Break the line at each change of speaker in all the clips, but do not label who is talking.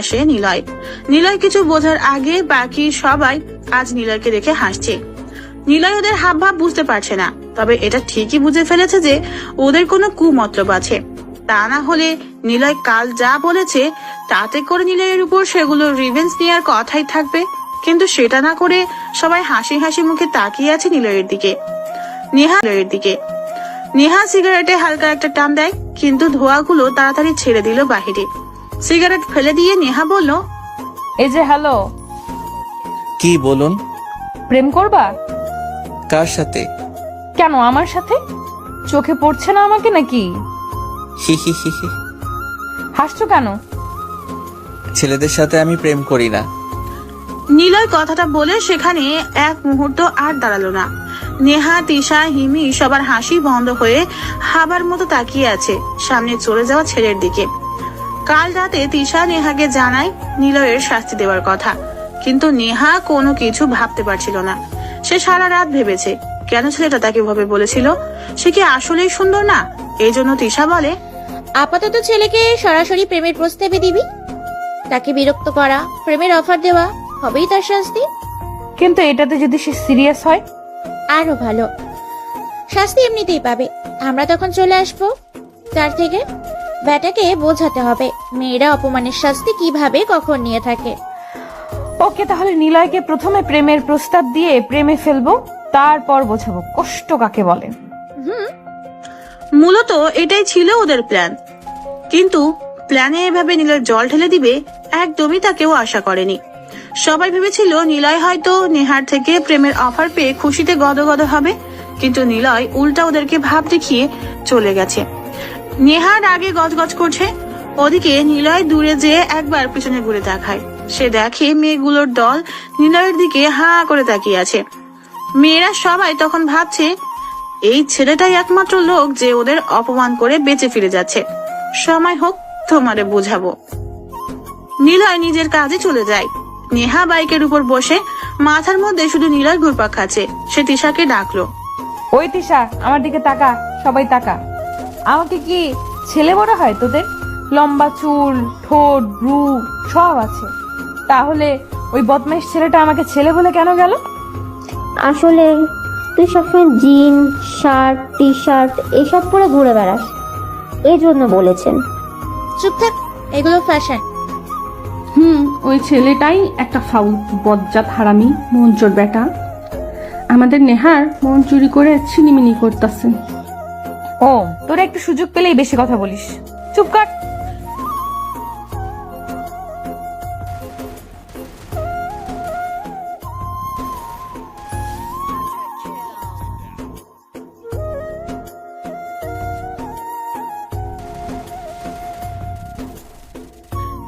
আসে নিলয়। নিলয় কিছু বোঝার আগে বাকি সবাই আজ নিলয়কে দেখে হাসছে। নিলয় ওদের হাব ভাব বুঝতে পারছে না, তবে এটা ঠিকই বুঝে ফেলেছে যে ওদের কোনো কুমতলব আছে। তা না হলে নিলয় কাল যা বলেছে, তাতে করে নিলয়ের উপর সেগুলো রিভেন্স নেওয়ার কথাই থাকবে। কিন্তু সেটা না করে সবাই হাসি হাসি মুখে তাকিয়ে আছে নিলয়ের দিকে। নেহা নিলয়ের দিকে। নেহা সিগারেটে হালকা একটা টান দেয়, কিন্তু ধোঁয়াগুলো তাড়াতাড়ি ছেড়ে দিল বাহিরে। সিগারেট ফেলে দিয়ে নেহা বলল
এই যে হ্যালো।
কি বলুন?
প্রেম করবা?
কার সাথে?
কেন আমার সাথে? চোখে পড়ছে না আমাকে নাকি?
হি হি হি হি।
হাসছো কেন?
ছেলেদের সাথে আমি প্রেম করি না।
নীলয় কথাটা বলে সেখানে এক মুহূর্ত আর দাঁড়াল না। নেহা তিশা হিমি সবার হাসি বন্ধ হয়ে হাবার মতো তাকিয়ে আছে সামনে চলে যাওয়া ছেলের দিকে। কাল রাতে তিশা নেহাকে জানায় নিলয়ের শাস্তি দেওয়ার কথা। কিন্তু নেহা কোনো কিছু ভাবতে পারছিল না। সে সারা রাত ভেবেছে কেন ছেলেটা তাকে ভাবে বলেছিল? সে কি আসলেই সুন্দর না? এই জন্য তিশা বলে
আপাতত ছেলেকে সরাসরি প্রেমের প্রস্তাবে দিবি। তাকে বিরক্ত করা প্রেমের অফার দেওয়া হবেই তার শাস্তি।
কিন্তু এটাতে যদি সে সিরিয়াস হয়?
আরও ভালো। শাস্তি এমনিতেই পাবে। আমরা তখন চলে আসব তার থেকে। ব্যাটাকে বোঝাতে হবে। মেয়েরা অপমানের শাস্তি কীভাবে কখন নিয়ে থাকে?
ওকে তাহলে নিলয়কে প্রথমে প্রেমের প্রস্তাব দিয়ে প্রেমে ফেলব তারপর বোঝাবো কষ্ট কাকে বলে।
হুম।
মূলত এটাই ছিল ওদের প্ল্যান। কিন্তু প্ল্যানে এভাবে নিলয় জল ঢেলে দিবে একদমই তা কেউ আশা করেনি। সবাই ভেবেছিল নিলয় হয়তো নেহার থেকে প্রেমের অফার পেয়ে খুশিতে গদগদ হবে কিন্তু নিলয় উল্টা ওদেরকে ভাব দেখিয়ে চলে গেছে। নেহার আগে গজগজ করছে। ওদিকে নিলয় দূরে যেয়ে একবার পিছনে ঘুরে তাকায়। সে দেখে মেয়েগুলোর দল নিলয়ের দিকে হা করে তাকিয়ে আছে। মেয়েরা সবাই তখন ভাবছে, এই ছেলেটাই একমাত্র লোক যে ওদের অপমান করে বেঁচে ফিরে যাচ্ছে। সময় হোক, তোমারে বুঝাবো। নিলয় নিজের কাজে চলে যায়। নেহা বাইকের উপর বসে, মাথার মধ্যে শুধু নিলয় ঘুরপাক খাচ্ছে। সে তিশাকে ডাকলো,
ওই তিশা, আমার দিকে তাকা, সবাই তাকা। আমাকে কি ছেলে বড় হয় তোদের? লম্বা চুল ঠোঁট ব্রু সব আছে। তাহলে ওই বদমাইশ ছেলেটা আমাকে ছেলে বলে কেন গেল?
আসলে তুই সবসময় জিন শার্ট টি শার্ট এসব পরে ঘুরে বেড়াস। এই জন্য বলেছেন।
চুপ থাক এগুলো ফ্যাশন।
হুম ওই ছেলেটাই একটা ফাউল বজ্জাত হারামি মঞ্চর বেটা। আমাদের নেহার মন চুরি করে ছিনিমিনি করতেছে
ও, তোরা একটু সুযোগ পেলেই বেশি কথা বলিস। চুপ কর।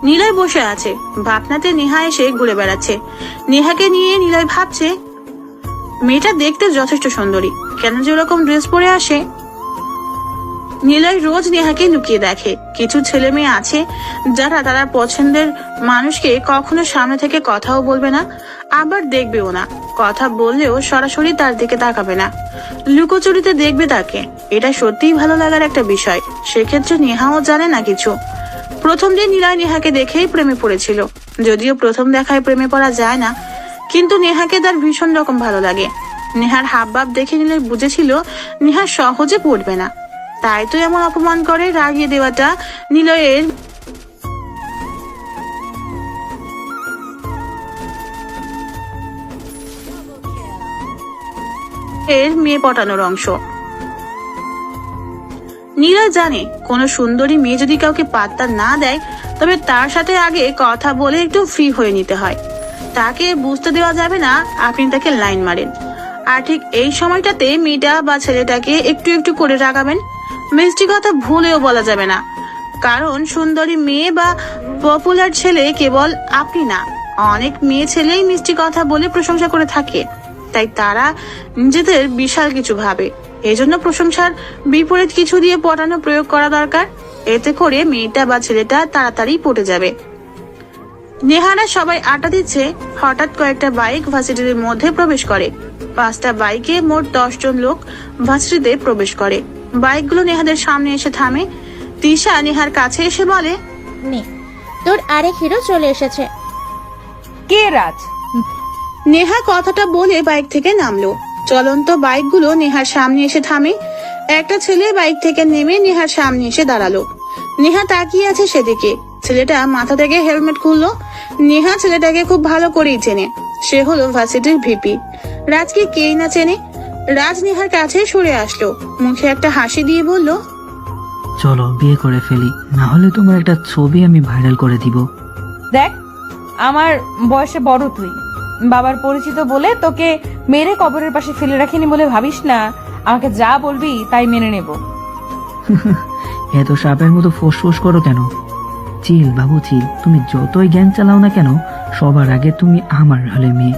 নিলয় বসে আছে। ভাবনাতে নেহা এসে ঘুরে বেড়াচ্ছে। নেহাকে নিয়ে নিলয় ভাবছে, মেয়েটা দেখতে যথেষ্ট সুন্দরী। কেন যে ওরকম ড্রেস পরে আসে? নিলয় রোজ নেহাকে লুকিয়ে দেখে। কিছু ছেলে মেয়ে আছে যারা তারা পছন্দের মানুষকে কখনো সামনে থেকে কথাও বলবে না, আবার দেখবেও না। কথা বললেও সরাসরি তার দিকে তাকাবে না। লুকোচুরিতে দেখবে তাকে। এটা সত্যিই ভালো লাগার একটা বিষয়। সেক্ষেত্রে নেহাও জানে না কিছু। প্রথম দিন নিলয় নেহাকে দেখেই প্রেমে পড়েছিল। যদিও প্রথম দেখায় প্রেমে পড়া যায় না, কিন্তু নেহাকে তার ভীষণ রকম ভালো লাগে। নেহার হাবভাব দেখে নিলয় বুঝেছিল, নেহা সহজে পড়বে না। তাই তো এমন অপমান করে, রাগিয়ে দেওয়াটা নিলয়ের এর মেয়ে পটানোর অংশ। নীলা জানে, কোনো সুন্দরী মেয়ে যদি কাউকে পাত্তা না দেয়, তবে তার সাথে আগে কথা বলে একটু ফ্রি হয়ে নিতে হয়। তাকে বুঝতে দেওয়া যাবে না, আপনি তাকে লাইন মারেন। আর ঠিক এই সময়টাতে মেয়েটা বা ছেলেটাকে একটু একটু করে রাগাবেন মিষ্টি কথা ভুলেও বলা যাবে না। কারণ সুন্দরী মেয়ে বা পপুলার ছেলে কেবল আপনি না, অনেক মেয়ে ছেলেই মিষ্টি কথা বলে প্রশংসা করে থাকে। তাই তারা নিজেদের বিশাল কিছু ভাবে। এজন্য প্রশংসার বিপরীত কিছু দিয়ে পটানো প্রয়োগ করা দরকার। এতে করে মেয়েটা বা ছেলেটা তাড়াতাড়ি পটে যাবে। নেহারা সবাই আড্ডা দিচ্ছে। হঠাৎ কয়েকটা বাইক ভার্সিটির মধ্যে প্রবেশ করে। পাঁচটা বাইকে মোট দশ জন লোক ভার্সিটিতে প্রবেশ করে। বাইকগুলো নেহাদের সামনে এসে থামে। তিশা নেহার কাছে এসে বলে
নে তোর আরেক হিরো চলে এসেছে।
কে রাজ?
নেহা কথাটা বলে বাইক থেকে নামলো। চলন্ত বাইকগুলো নেহার সামনে এসে থামে। একটা ছেলে বাইক থেকে নেমে নেহার সামনে এসে দাঁড়াল। নেহা তাকিয়ে আছে সেদিকে। ছেলেটা মাথা থেকে হেলমেট খুললো। নেহা ছেলেটাকে খুব ভালো করেই চেনে। সে হলো ভার্সিটির ভিপি। রাজকে কেই না চেনে? রাজ নেহার কাছে সরে আসলো। মুখে একটা হাসি দিয়ে বলল
চলো বিয়ে করে ফেলি। না হলে তোমার একটা ছবি আমি ভাইরাল করে দিব।
দেখ আমার বয়সে বড় তুই। বাবার পরিচিত বলে তোকে মেরে কবরের পাশে ফেলে রাখিনি বলে ভাবিস না। আমাকে যা বলবি তাই মেনে নেব।
এত সাপের মতো ফোঁস করো কেন? চিল বাবু চিল। তুমি যতই জ্ঞান চালাও না কেন সবার আগে তুমি আমার হলে মেয়ে।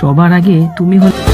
সবার আগে তুমি হলে